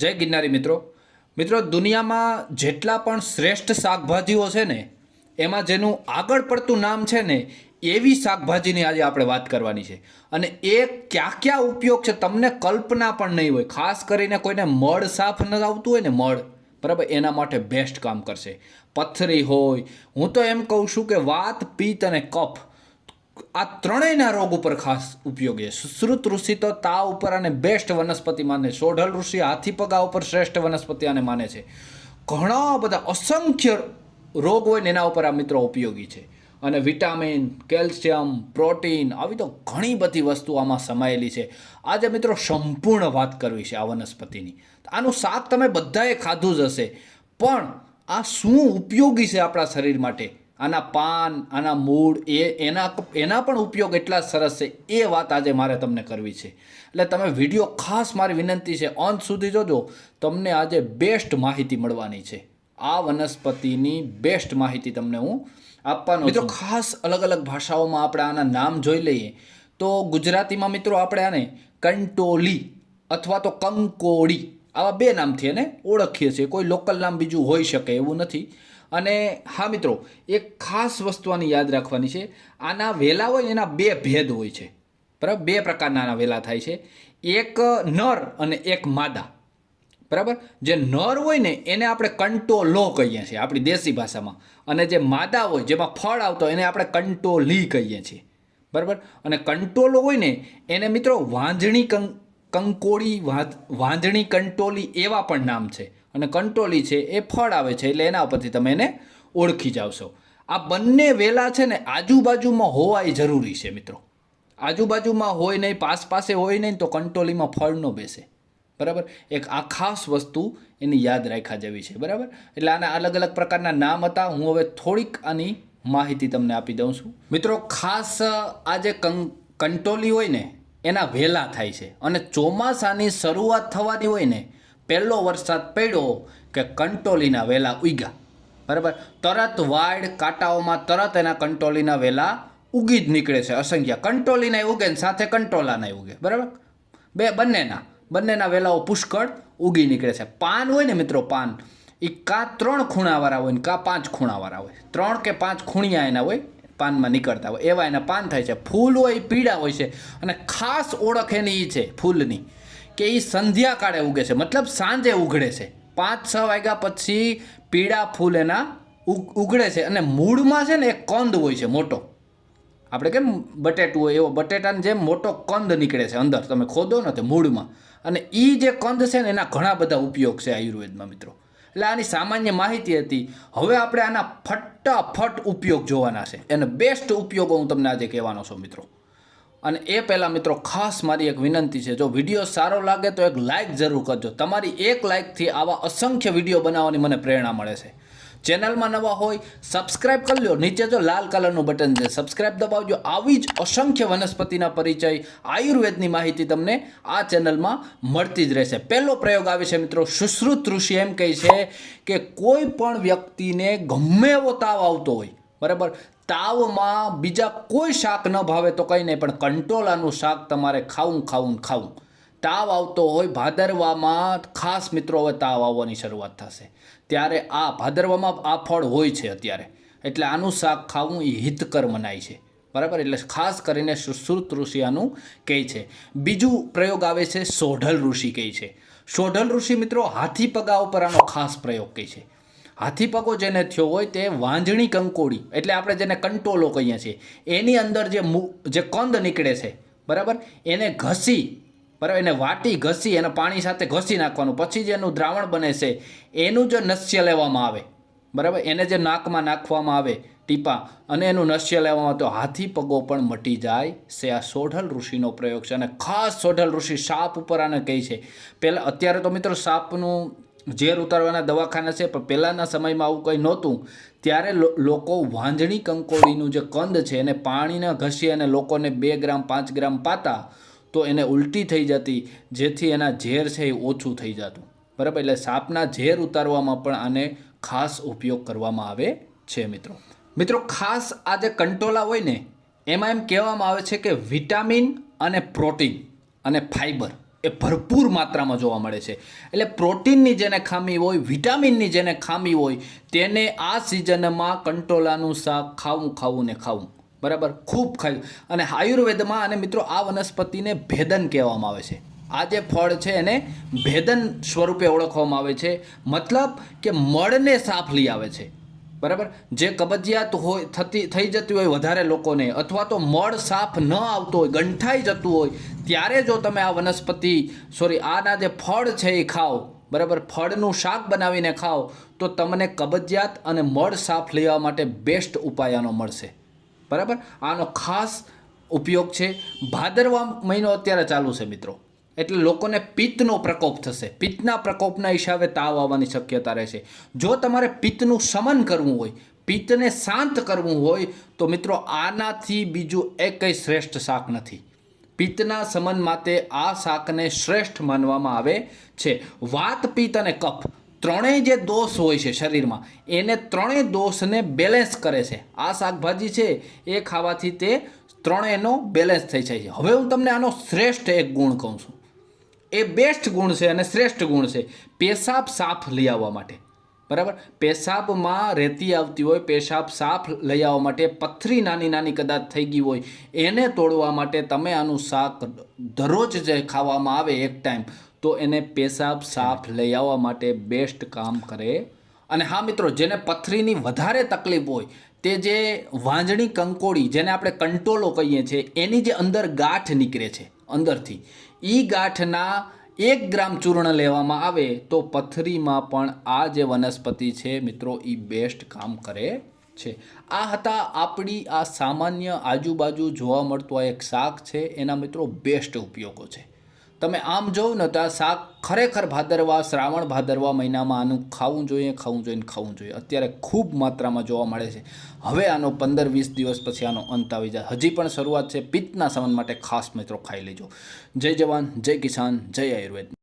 જય ગિરનારી મિત્રો. મિત્રો, દુનિયામાં જેટલા પણ શ્રેષ્ઠ શાકભાજીઓ છે ને, એમાં જેનું આગળ પડતું નામ છે ને, એવી શાકભાજીની આજે આપણે વાત કરવાની છે. અને એ ક્યાં ક્યાં ઉપયોગ છે તમને કલ્પના પણ નહીં હોય. ખાસ કરીને કોઈને મળ સાફ ન આવતું હોય ને મળ, બરાબર? એના માટે બેસ્ટ કામ કરશે. પથરી હોય. હું તો એમ કહું છું કે વાત પિત્ત અને કફ આ ત્રણેયના રોગ ઉપર ખાસ ઉપયોગી સુશ્રુત ઋષિ તો તાવ ઉપર અને બેસ્ટ વનસ્પતિ માને સોઢલ ઋષિ હાથી પગા ઉપર શ્રેષ્ઠ વનસ્પતિ આને માને છે. ઘણા બધા અસંખ્ય રોગ હોય એના ઉપર આ મિત્રો ઉપયોગી છે. અને વિટામિન, કેલ્શિયમ, પ્રોટીન આવી તો ઘણી બધી વસ્તુ આમાં સમાયેલી છે. આજે મિત્રો સંપૂર્ણ વાત કરવી છે આ વનસ્પતિની. આનું શાક તમે બધાએ ખાધું જ હશે. પણ આ શું ઉપયોગી છે આપણા શરીર માટે? આના પાન આના મૂળ એ એના એના પણ ઉપયોગ એટલા સરસ છે. એ વાત આજે મારે તમને કરવી છે. એટલે તમે વીડિયો ખાસ મારી વિનંતી છે અંત સુધી જોજો. તમને આજે બેસ્ટ માહિતી મળવાની છે. આ વનસ્પતિની બેસ્ટ માહિતી તમને હું આપવાનો મિત્રો ખાસ અલગ અલગ ભાષાઓમાં આપણે આના નામ જોઈ લઈએ. તો ગુજરાતીમાં મિત્રો આપણે આને કંટોલી અથવા તો કંકોડી આવા બે નામથી એને ઓળખીએ છીએ. કોઈ લોકલ નામ બીજું હોઈ શકે એવું નથી. અને હા મિત્રો, એક ખાસ વસ્તુ આની યાદ રાખવાની છે, આના વેલા હોય એના બે ભેદ હોય છે. બરાબર? બે પ્રકારના આના વેલા થાય છે. એક નર અને એક માદા. બરાબર? જે નર હોય ને, એને આપણે કંટોલો કહીએ છીએ, આપણી દેશી ભાષામાં. અને જે માદા હોય, જેમાં ફળ આવતો એને આપણે કંટોલી કહીએ છીએ. બરાબર? અને કંટોલો હોય ને, એને મિત્રો વાંજણી કંકોળી વાંજણી કંટોલી એવા પણ નામ છે. અને કંટોલી છે એ ફળ આવે છે એટલે એના ઉપરથી તમે એને ઓળખી જાવશો આ બંને વેલા છે ને આજુબાજુમાં હોવા એ જરૂરી છે મિત્રો. આજુબાજુમાં હોય નહીં પાસ પાસે હોય નહીં તો કંટોલીમાં ફળ ન બેસે. બરાબર? એક આ ખાસ વસ્તુ એની યાદ રાખ્યા જેવી છે. બરાબર? એટલે આના અલગ અલગ પ્રકારના નામ હતા. હું હવે થોડીક આની માહિતી તમને આપી દઉં છું. મિત્રો, ખાસ આ જે કંટોલી હોય ને, એના વેલા થાય છે. અને ચોમાસાની શરૂઆત થવાની હોય ને પહેલો વરસાદ પડ્યો કે કંટોલીના વેલા ઉગ્યા. બરાબર? તરત વાડ કાંટાઓમાં તરત એના કંટોલીના વેલા ઉગી જ નીકળે છે અસંખ્ય. કંટોલીના ઉગે ને સાથે કંટોલાના ઉગે. બરાબર? બે, બંનેના. બંનેના વેલાઓ પુષ્કળ ઉગી નીકળે છે. પાન હોય ને મિત્રો, પાન. એ કાં ત્રણ ખૂણાવાળા હોય ને કાં પાંચ ખૂણાવાળા હોય. ત્રણ કે પાંચ ખૂણિયા એના હોય, પાનમાં નીકળતા હોય. એવા એના પાન થાય છે. ફૂલ હોય પીળા હોય છે. અને ખાસ ઓળખ એની એ છે, ફૂલની. કે એ સંધ્યાકાળે ઉગે છે. મતલબ સાંજે ઉઘડે છે. પાંચ, છ વાગ્યા પછી પીળા ફૂલ એના ઉગડે છે અને મૂળમાં છે ને એક કંદ હોય છે મોટો. આપણે કેમ બટેટું હોય એવો બટેટાની જેમ મોટો કંદ નીકળે છે અંદર. તમે ખોદો ને તે મૂળમાં. અને એ જે કંદ છે ને એના ઘણા બધા ઉપયોગ છે આયુર્વેદમાં મિત્રો. એટલે આની સામાન્ય માહિતી હતી. હવે આપણે આના ફટાફટ ઉપયોગ જોવાના છે. એને બેસ્ટ ઉપયોગો હું તમને આજે કહેવાનો છું મિત્રો. અને એ પહેલાં મિત્રો ખાસ મારી એક વિનંતી છે, જો વીડિયો સારો લાગે તો એક લાઇક જરૂર કરજો. તમારી એક લાઇકથી આવા અસંખ્ય વીડિયો બનાવવાની મને પ્રેરણા મળે છે. ચેનલમાં નવા હોય સબસ્ક્રાઇબ કરી લો નીચે જો લાલ કલરનું બટન છે સબસ્ક્રાઇબ દબાવજો. આવી જ અસંખ્ય વનસ્પતિના પરિચય આયુર્વેદની માહિતી તમને આ ચેનલમાં મળતી જ રહેશે. પહેલો પ્રયોગ આવે છે મિત્રો, સુશ્રુત ઋષિ એમ કહે છે કે કોઈ પણ વ્યક્તિને ગમે એવો તાવ આવતો હોય, બરાબર? તાવમાં બીજા કોઈ શાક ન ભાવે તો કંઈ નહીં, પણ કંટોલાનું શાક તમારે ખાવું ખાવું ખાવું તાવ આવતો હોય ભાદરવામાં, ખાસ મિત્રો, હવે તાવ આવવાની શરૂઆત થશે. ત્યારે આ ભાદરવામાં આ ફળ હોય છે અત્યારે. એટલે આનું શાક ખાવું એ હિતકર મનાય છે. બરાબર? એટલે ખાસ કરીને સુશ્રુત ઋષિ આનું કહે છે. બીજું પ્રયોગ આવે છે, સોઢલ ઋષિ કહે છે. સોઢલ ઋષિ મિત્રો હાથી પગા ઉપર આનો ખાસ પ્રયોગ કહે છે. હાથી પગો જેને થયો હોય તે વાંજણી કંકોડી, એટલે આપણે જેને કંટોલો કહીએ છીએ, એની અંદર જે મુ, જે કંદ નીકળે છે, બરાબર? એને ઘસી, બરાબર? એને વાટી ઘસી, એને પાણી સાથે ઘસી નાખવાનું. પછી જે એનું દ્રાવણ બને છે, એનું જે નસ્ય લેવામાં આવે, બરાબર? એને જે નાકમાં નાખવામાં આવે, ટીપા, અને એનું નસ્ય લેવામાં તો હાથી પગો પણ મટી જાય છે. આ સોઢલ ઋષિનો પ્રયોગ છે, અને ખાસ સોઢલ ઋષિ સાપ ઉપર આને કહે છે. પહેલાં, અત્યારે તો મિત્રો સાપનું ઝેર ઉતારવાના દવાખાના છે, પણ પહેલાંના સમયમાં આવું કંઈ નહોતું. ત્યારે લોકો વાંજણી કંકોડીનું જે કંદ છે, એને પાણીને ઘસી અને લોકોને બે ગ્રામ, પાંચ ગ્રામ પાતા, તો એને ઉલટી થઈ જતી, જેથી એના ઝેર છે એ ઓછું થઈ જતું. બરાબર? એટલે સાપના ઝેર ઉતારવામાં પણ આને ખાસ ઉપયોગ કરવામાં આવે છે, મિત્રો. મિત્રો, ખાસ આ જે કંટોલા હોય ને, એમાં એમ કહેવામાં આવે છે કે વિટામિન અને પ્રોટીન અને ફાઈબર. એ ભરપૂર માત્રામાં જોવા મળે છે. એટલે પ્રોટીનની જેને ખામી હોય, વિટામિનની જેને ખામી હોય, તેને આ સિઝનમાં કંટોલાનું શાક ખાવું ખાવું ને ખાવું. બરાબર? ખૂબ ખાય. અને આયુર્વેદમાં, અને મિત્રો, આ વનસ્પતિને ભેદન કહેવામાં આવે છે. આ જે ફળ છે, એને ભેદન સ્વરૂપે ઓળખવામાં આવે છે. મતલબ કે મળને સાફ લઈ આવે છે. બરાબર? જે કબજિયાત હોય, થતી, થઈ જતી હોય વધારે લોકોને, અથવા તો મળ સાફ ન આવતો હોય, ગંઠાઈ જતું હોય, ત્યારે જો તમે આ વનસ્પતિ સોરી આના જે ફળ છે એ ખાઓ, બરાબર? ફળનું શાક બનાવીને ખાઓ, તો તમને કબજિયાત અને મળ સાફ લેવા માટે બેસ્ટ ઉપાય આનો મળશે. બરાબર? આનો ખાસ ઉપયોગ છે. ભાદરવા મહિનો અત્યારે ચાલુ છે, મિત્રો. એટલે લોકોને પિત્તનો પ્રકોપ થશે. પિત્તના પ્રકોપના હિસાબે તાવ આવવાની શક્યતા રહેશે. જો તમારે પિત્તનું શમન કરવું હોય, પિત્તને શાંત કરવું હોય, તો મિત્રો આનાથી બીજું એક કંઈ શ્રેષ્ઠ શાક નથી. પિત્તના સમન માટે આ શાકને શ્રેષ્ઠ માનવામાં આવે છે. વાત, પિત્ત અને કફ ત્રણેય જે દોષ હોય છે શરીરમાં, એને ત્રણેય દોષને બેલેન્સ કરે છે. આ શાકભાજી છે, એ ખાવાથી તે ત્રણેયનો બેલેન્સ થઈ જાય છે. હવે હું તમને આનો શ્રેષ્ઠ એક ગુણ કહું છું. એ બેસ્ટ ગુણ છે અને શ્રેષ્ઠ ગુણ છે. પેશાબ સાફ લઈ આવવા માટે. બરાબર? પેશાબમાં રહેતી આવતી હોય, પેશાબ સાફ લઈ આવવા માટે પથરી નાની નાની કદાચ થઈ ગઈ હોય, એને તોડવા માટે તમે આનું શાક દરરોજ જે ખાવામાં આવે એક ટાઈમ તો એને પેશાબ સાફ લઈ આવવા માટે બેસ્ટ કામ કરે. અને હા મિત્રો, જેને પથરીની વધારે તકલીફ હોય, તે જે વાંજણી કંકોડી, જેને આપણે કંટોલો કહીએ છીએ, એની જે અંદર ગાંઠ નીકળે છે, અંદરથી એ ગાંઠના એક ગ્રામ ચૂર્ણ લેવામાં આવે તો પથરીમાં પણ આ જે વનસ્પતિ છે મિત્રો એ બેસ્ટ કામ કરે છે. આ હતા આપણી આ સામાન્ય આજુબાજુ જોવા મળતું આ એક શાક છે. એના મિત્રો બેસ્ટ ઉપયોગો છે. તમે આમ જોવ ને તો આ શાક ખરેખર ભાદરવા, શ્રાવણ ભાદરવા મહિનામાં આનું ખાવું જોઈએ ખાવું જોઈએ ખાવું જોઈએ. અત્યારે ખૂબ માત્રામાં જોવા મળે છે. હવે આનો પંદર વીસ દિવસ પછી આનો અંત આવી જાય. હજી પણ શરૂઆત છે. પિત્તના સંબંધ માટે ખાસ મિત્રો ખાઈ લેજો. જય જવાન, જય કિસાન, જય આયુર્વેદ.